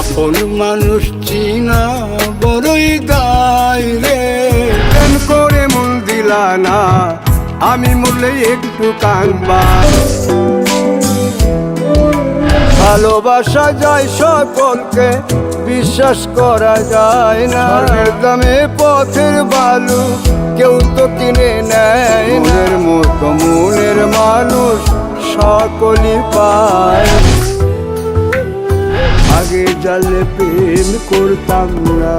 আপন মানুষ চিনা বড়ই দায় রে। কেন করে মন দিলা না, আমি মরলে একটু কানবা ভালোবাসা যায় সকলকে, বিশ্বাস করা যায় না। দামে পথের বালু, কেউ তো কিনে নেয় মতো মনের মানুষ সকলই পায়। আগে জানলে প্রেম করতাম না।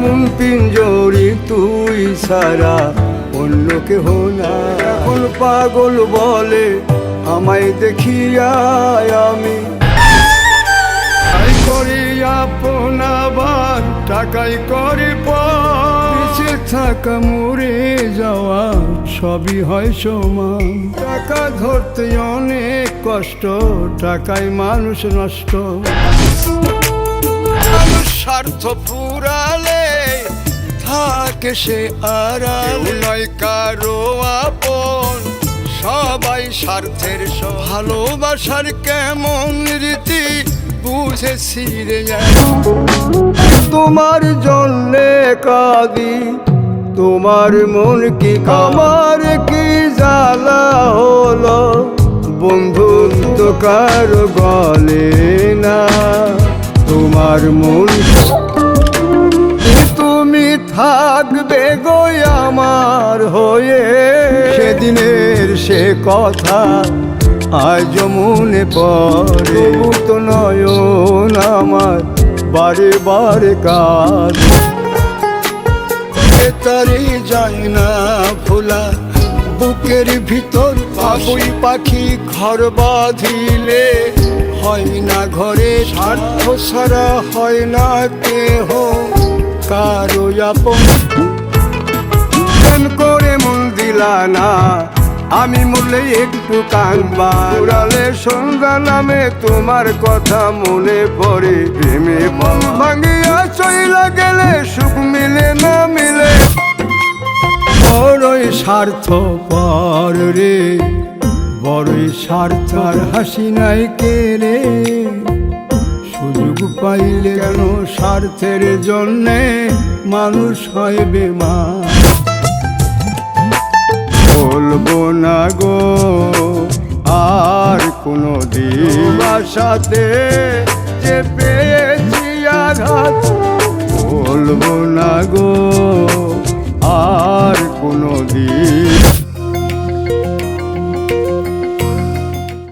মন পিঞ্জরি তুই সারা অন্য কেহ না। এখন পাগল বলে, আমায় দেখিয়া আমি। করি টাকাই করে পিছে থাকা মরে যাওয়া সবই হয় সমান। টাকা ধরতে অনেক কষ্ট টাকায় মানুষ নষ্ট। স্বার্থ পুরালে থাকে সে আড়াল। নয় কারও আপন সবাই স্বার্থের সব। ভালোবাসার কেমন রীতি বুঝেছি রে তোমার জন্যে কাঁদি তোমার মন কি আমার কি জ্বালা হলো? বন্ধু তো কারও গলে না? তোমার মন তুমি থাকবে গো আমার হয়ে। সেদিনের সে কথা আজ মনে পড়ে। তো নয়ন আমার বারে বারে কাজ যায় না ভোলা বুকের ভিতর বাবুই পাখি ঘর বাঁধিলে। হয় না ঘরে স্বার্থ ছাড়া হয় না কেহ কারও আপন। করে মন দিলা না, আমি মরলে একটু কানবা উড়ালে সন্ধ্যা নামে তোমার কথা মনে পড়ে, প্রেমে ভাঙিয়া চইলা গেলে স্বার্থ পর রে। বড়ই স্বার্থ আর হাসি নাই কে রে। সুযোগ পাইলে কেন স্বার্থের জন্যে মানুষ হয় বেমার? বলব না গো, আর কোনো দিন সাথে